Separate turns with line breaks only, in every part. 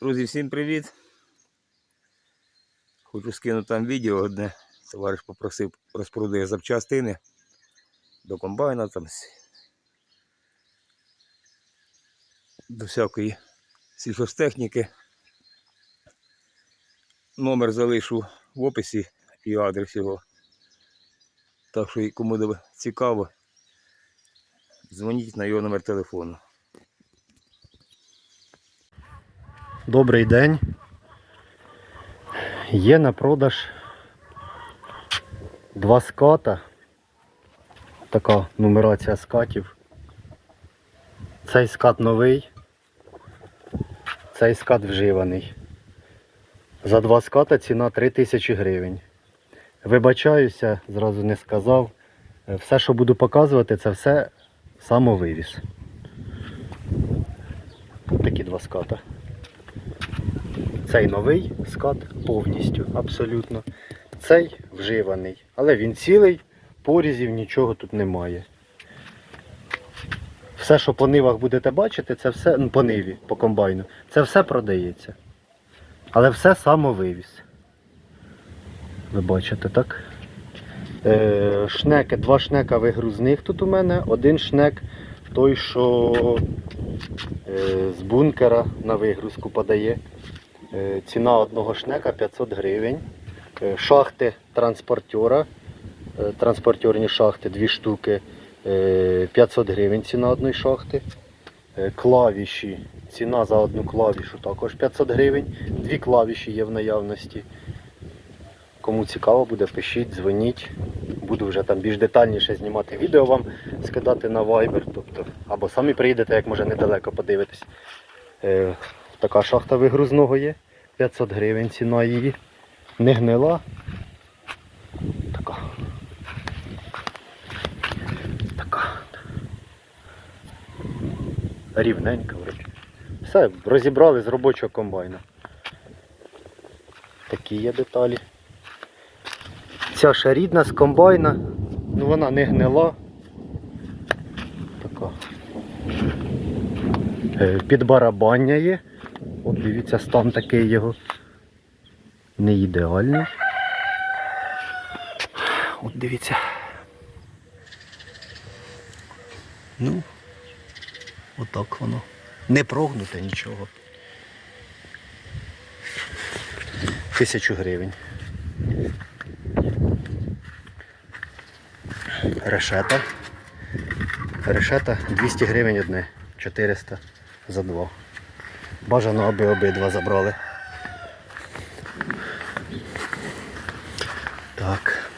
Друзі, всім привіт! Хочу скинути там відео одне. Товариш попросив розпродає запчастини до комбайна, там, до всякої сільхозтехніки. Номер залишу в описі і адрес його. Так що кому цікаво, дзвоніть на його номер телефону.
Добрий день. Є на продаж два ската. Така нумерація скатів. Цей скат новий, цей скат вживаний. За два ската ціна 3000 гривень. Вибачаюся, зразу не сказав. Все, що буду показувати, це все самовивіз. Такі два ската. Цей новий скат повністю, абсолютно. Цей вживаний. Але він цілий, порізів нічого тут немає. Все, що по нивах будете бачити, це все ну, по ниві, по комбайну, це все продається. Але все самовивіз. Ви бачите, так? Е, шнеки, два шнека вигрузних тут у мене, один шнек той, що е, з бункера на вигрузку подає. Е, Ціна одного шнека 500 гривень. Е, Шахти транспортера. е, Транспортерні шахти, дві штуки. е, 500 гривень ціна одної шахти. Клавіші. Ціна за одну клавішу також 500 гривень. Дві клавіші є в наявності. Кому цікаво буде, пишіть, дзвоніть. Буду вже там більш детальніше знімати відео вам, скидати на Viber. Тобто, або самі приїдете, як може недалеко подивитись. Така шахта вигрузного є. 500 гривень ціна її. Не гнила. Така. Рівненька вроді. Все, розібрали з робочого комбайна. Такі є деталі. Ця ще рідна з комбайна. Ну вона не гнила. Така. Е, Підбарабання є. От дивіться, стан такий його. Не ідеальний. От дивіться. Ну, отак воно. Не прогнуте нічого. Тисячу гривень. Решета. Решета 200 гривень одне, 400 за два. Бажано, аби обидва забрали. Так.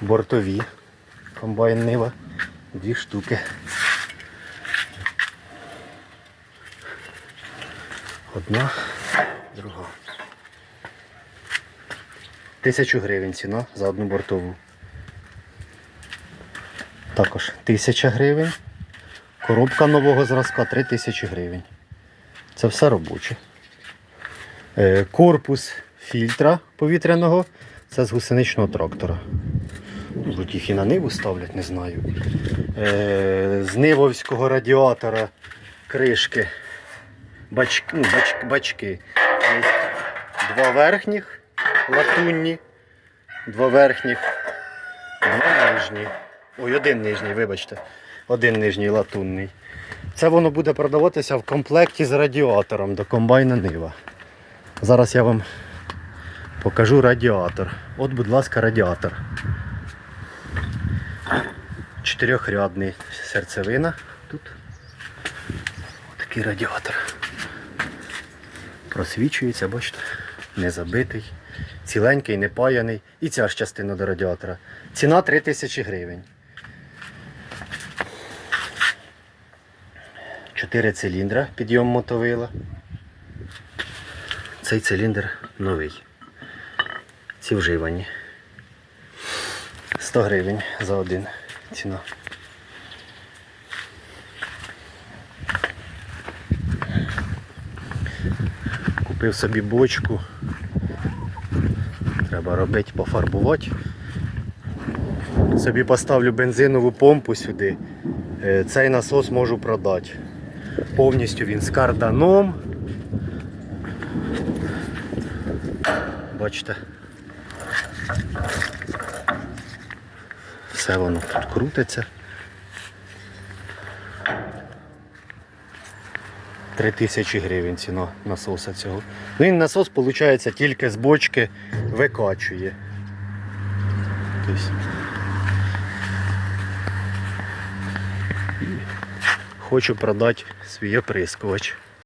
Бортові. Комбайн Нива. Дві штуки. Одна, друга. Тисячу гривень ціна за одну бортову. Також тисяча гривень. Коробка нового зразка 3000 гривень. Це все робоче. Е, Корпус фільтра повітряного це з гусеничного трактора. Будь їх і на ниву ставлять, не знаю. Е, З нивовського радіатора кришки. Бач, ну, бач, бачки. Є два верхніх латунні, два верхніх, два нижні. Ой, один нижній, вибачте. Один нижній латунний. Це воно буде продаватися в комплекті з радіатором до комбайна Нива. Зараз я вам покажу радіатор. От, будь ласка, радіатор. Чотирьохрядний серцевина тут. Такий радіатор. Просвічується, бачите, не забитий, ціленький, не паяний. І ця ж частина до радіатора. Ціна 3000 гривень. Чотири циліндра підйом мотовила. Цей циліндр новий. Ці вживані. 100 гривень за один ціна. Купив собі бочку. Треба робити, пофарбувати. Собі поставлю бензинову помпу сюди. Е, Цей насос можу продати повністю він з карданом. Бачите? Все воно тут крутиться. 3 тисячі гривень ціна насоса цього. Ну, він насос, виходить, тільки з бочки викачує. Тобто Хочу продати свій оприскувач.